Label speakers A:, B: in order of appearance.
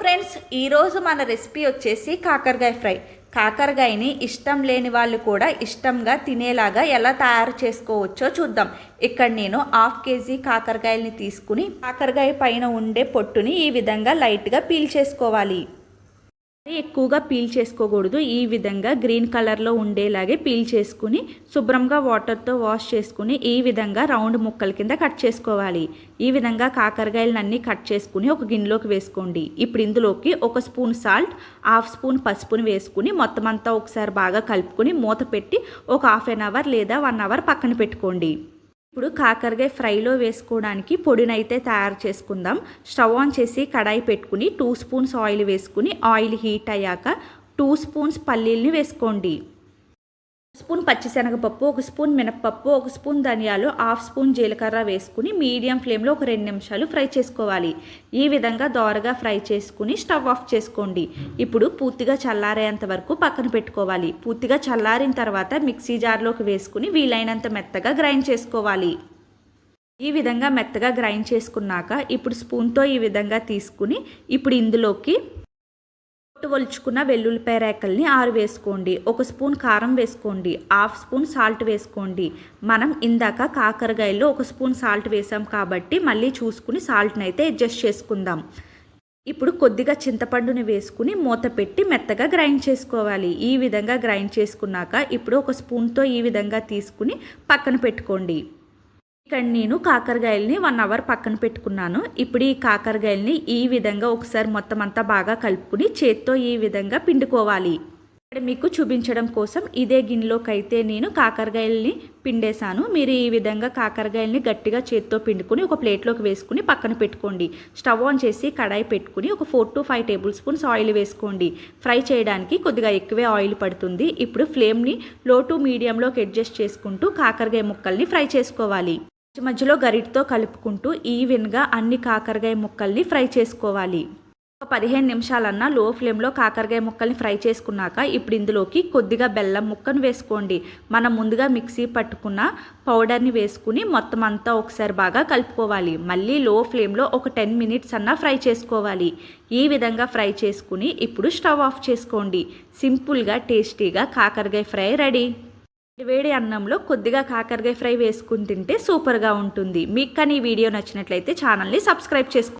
A: Friends ఈరోజు మన recipe వచ్చేసి కాకరకాయ ఫ్రై. కాకరకాయని ఇష్టం లేని వాళ్ళు కూడా ఇష్టంగా తినేలాగా ఎలా తయారు చేసుకోవచ్చో చూద్దాం. ఇక్కడ నేను హాఫ్ కేజీ కాకరకాయల్ని తీసుకుని కాకరకాయ పైన ఉండే పొట్టుని ఈ విధంగా లైట్గా పీల్ చేసుకోవాలి. ఎక్కువగా పీల్ చేసుకోకూడదు. ఈ విధంగా గ్రీన్ కలర్లో ఉండేలాగే పీల్ చేసుకుని శుభ్రంగా వాటర్తో వాష్ చేసుకుని ఈ విధంగా రౌండ్ ముక్కల కింద కట్ చేసుకోవాలి. ఈ విధంగా కాకరకాయలన్నీ కట్ చేసుకుని ఒక గిన్నెలోకి వేసుకోండి. ఇప్పుడు ఇందులోకి ఒక స్పూన్ సాల్ట్ హాఫ్ స్పూన్ పసుపుని వేసుకుని మొత్తం అంతా ఒకసారి బాగా కలుపుకొని మూత పెట్టి ఒక హాఫ్ అన్ అవర్ లేదా వన్ అవర్ పక్కన పెట్టుకోండి. ఇప్పుడు కాకరకాయ ఫ్రైలో వేసుకోవడానికి పొడినైతే తయారు చేసుకుందాం. స్టవ్ ఆన్ చేసి కడాయి పెట్టుకుని టూ స్పూన్స్ ఆయిల్ వేసుకుని ఆయిల్ హీట్ అయ్యాక టూ స్పూన్స్ పల్లీల్ని వేసుకోండి. స్పూన్ పచ్చిశనగపప్పు ఒక స్పూన్ మినప్పప్పు ఒక స్పూన్ ధనియాలు హాఫ్ స్పూన్ జీలకర్ర వేసుకుని మీడియం ఫ్లేమ్లో ఒక రెండు నిమిషాలు ఫ్రై చేసుకోవాలి. ఈ విధంగా దోరగా ఫ్రై చేసుకుని స్టవ్ ఆఫ్ చేసుకోండి. ఇప్పుడు పూర్తిగా చల్లారేంత వరకు పక్కన పెట్టుకోవాలి. పూర్తిగా చల్లారిన తర్వాత మిక్సీ జార్లోకి వేసుకుని వీలైనంత మెత్తగా గ్రైండ్ చేసుకోవాలి. ఈ విధంగా మెత్తగా గ్రైండ్ చేసుకున్నాక ఇప్పుడు స్పూన్తో ఈ విధంగా తీసుకుని ఇప్పుడు ఇందులోకి కొట్టువలుచుకున్న వెల్లుల్లిపాయ రేకల్ని ఆరు వేసుకోండి. ఒక స్పూన్ కారం వేసుకోండి. హాఫ్ స్పూన్ సాల్ట్ వేసుకోండి. మనం ఇందాక కాకరకాయల్లో ఒక స్పూన్ సాల్ట్ వేసాం కాబట్టి మళ్ళీ చూసుకుని సాల్ట్ని అయితే అడ్జస్ట్ చేసుకుందాం. ఇప్పుడు కొద్దిగా చింతపండుని వేసుకుని మూత పెట్టి మెత్తగా గ్రైండ్ చేసుకోవాలి. ఈ విధంగా గ్రైండ్ చేసుకున్నాక ఇప్పుడు ఒక స్పూన్తో ఈ విధంగా తీసుకుని పక్కన పెట్టుకోండి. ఇక్కడ నేను కాకరకాయల్ని వన్ అవర్ పక్కన పెట్టుకున్నాను. ఇప్పుడు ఈ కాకరకాయల్ని ఈ విధంగా ఒకసారి మొత్తం అంతా బాగా కలుపుకుని చేత్తో ఈ విధంగా పిండుకోవాలి. ఇక్కడ మీకు చూపించడం కోసం ఇదే గిన్నెలోకి అయితే నేను కాకరకాయల్ని పిండేశాను. మీరు ఈ విధంగా కాకరకాయల్ని గట్టిగా చేత్తో పిండుకొని ఒక ప్లేట్లోకి వేసుకుని పక్కన పెట్టుకోండి. స్టవ్ ఆన్ చేసి కడాయి పెట్టుకుని ఒక four to five tablespoons oil వేసుకోండి. ఫ్రై చేయడానికి కొద్దిగా ఎక్కువే ఆయిల్ పడుతుంది. ఇప్పుడు ఫ్లేమ్ని లో టు మీడియంలోకి అడ్జస్ట్ చేసుకుంటూ కాకరకాయ ముక్కల్ని ఫ్రై చేసుకోవాలి. మధ్యలో గరిటతో కలుపుకుంటూ ఈవెన్గా అన్ని కాకరకాయ ముక్కల్ని ఫ్రై చేసుకోవాలి. ఒక పదిహేను నిమిషాలన్నా లో ఫ్లేమ్లో కాకరకాయ ముక్కల్ని ఫ్రై చేసుకున్నాక ఇప్పుడు ఇందులోకి కొద్దిగా బెల్లం ముక్కను వేసుకోండి. మనం ముందుగా మిక్సీ పట్టుకున్న పౌడర్ని వేసుకుని మొత్తం అంతా ఒకసారి బాగా కలుపుకోవాలి. మళ్ళీ లో ఫ్లేమ్లో ఒక టెన్ మినిట్స్ అన్నా ఫ్రై చేసుకోవాలి. ఈ విధంగా ఫ్రై చేసుకుని ఇప్పుడు స్టవ్ ఆఫ్ చేసుకోండి. సింపుల్గా టేస్టీగా కాకరకాయ ఫ్రై రెడీ. వేడి అన్నంలో కొద్దిగా కాకరకాయ ఫ్రై వేసుకుని తింటే సూపర్గా ఉంటుంది. మీకు కానీ ఈ వీడియో నచ్చినట్లయితే ఛానల్ని సబ్స్క్రైబ్ చేసుకోండి